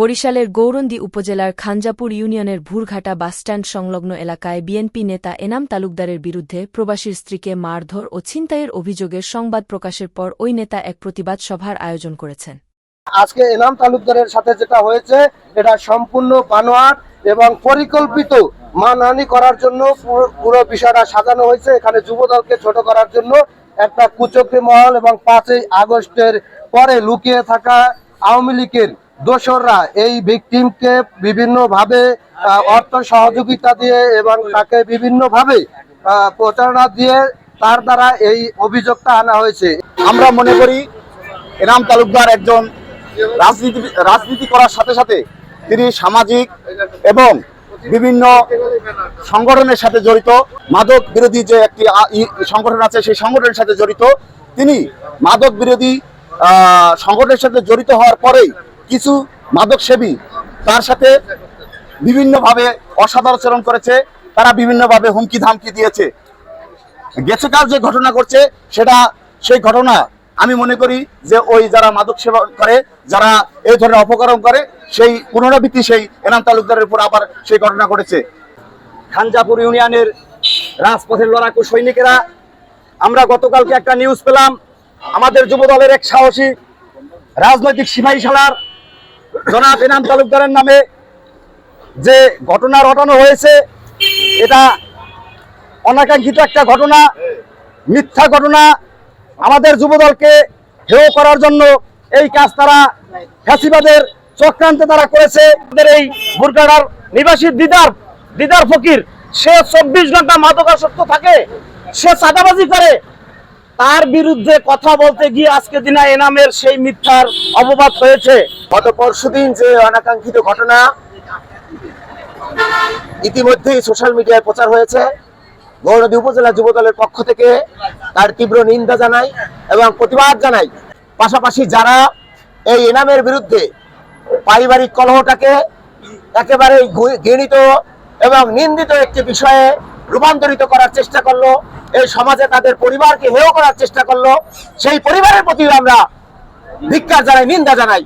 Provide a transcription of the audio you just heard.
বরিশালের গৌরন্দী উপজেলার খানজাপুর ইউনিয়নের ভুরঘাটা বাসস্ট্যান্ড সংলগ্ন এলাকায় বিএনপি নেতা এনাম তালুকদারের বিরুদ্ধে প্রবাসীর স্ত্রীকে মারধর ও ছিনতাইয়ের অভিযোগের সংবাদ প্রকাশের পর ওই নেতা এক প্রতিবাদ সভার আয়োজন করেছেন। আজকে এনাম তালুকদারের সাথে যেটা হয়েছে, এটা সম্পূর্ণ বানোয়ার এবং পরিকল্পিত মানহানি করার জন্য পুরো বিষয়টা সাজানো হয়েছে। এখানে যুবদলকে ছোট করার জন্য একটা কুচক্রি মহল এবং পাঁচই আগস্টের পরে লুকিয়ে থাকা আওয়ামী লীগের দোসররা এই ভিকটিমকে বিভিন্নভাবে অর্থ সহযোগিতা দিয়ে এবং তাকে বিভিন্নভাবে প্রচারণা দিয়ে তার দ্বারা এই অভিযোগটা আনা হয়েছে। আমরা মনে করি এনাম তালুকদার একজন রাজনীতি রাজনীতি করার সাথে সাথে তিনি সামাজিক এবং বিভিন্ন সংগঠনের সাথে জড়িত। মাদক বিরোধী যে একটি সংগঠন আছে, সেই সংগঠনের সাথে জড়িত। তিনি মাদক বিরোধী সংগঠনের সাথে জড়িত হওয়ার পরেই কিছু মাদক সেবী তার সাথে বিভিন্নভাবে অসদাচরণ করেছে, তারা বিভিন্নভাবে হুমকি ধামকি দিয়েছে। গেছেকাল যে ঘটনা করছে সেটা সেই ঘটনা আমি মনে করি যে ওই যারা মাদক সেবন করে, যারা এই ধরনের অপকরণ করে, সেই পুনরাবৃত্তি সেই এনাম তালুকদারের উপর আবার সেই ঘটনা ঘটেছে। খানজাপুর ইউনিয়নের রাজপথের লড়াকু সৈনিকেরা, আমরা গতকালকে একটা নিউজ পেলাম, আমাদের যুবদলের এক সাহসী রাজনৈতিক সিপাহী সালার জনাব এনাম তালুকদারের নামে যে ঘটনা রটানো হয়েছে, এটা অনাকাঙ্ক্ষিত একটা ঘটনা, মিথ্যা ঘটনা। আমাদের যুবদলকে হেয় করার জন্য এই কাজ তারা ফ্যাসিবাদের চক্রান্তে তারা করেছে। আমাদের এই বুরকাডার নিবাসী দিদার দিদার ফকির, সে চব্বিশ ঘণ্টা মাদকাসক্ত থাকে, সে চাঁদাবাজি করে তার বিরুদ্ধে কথা বলতে গিয়ে আজকে দিনে এনামের সেই মিথ্যার অপবাদ হয়েছে। গত পরশুদিন যে অনাকাঙ্ক্ষিত ঘটনা, ইতিমধ্যেই সোশ্যাল মিডিয়ায় প্রচার হয়েছে। গৌরদী উপজেলা যুব দলের পক্ষ থেকে তার তীব্র নিন্দা জানাই এবং প্রতিবাদ জানাই। পাশাপাশি যারা এই এনামের বিরুদ্ধে পারিবারিক কলহটাকে একেবারে ঘৃণিত এবং নিন্দিত একটি বিষয়ে রূপান্তরিত করার চেষ্টা করল, এই সমাজে তাদের পরিবারকে হেয় করার চেষ্টা করল, সেই পরিবারের প্রতি আমরা ধিক্কার জানাই, নিন্দা জানাই।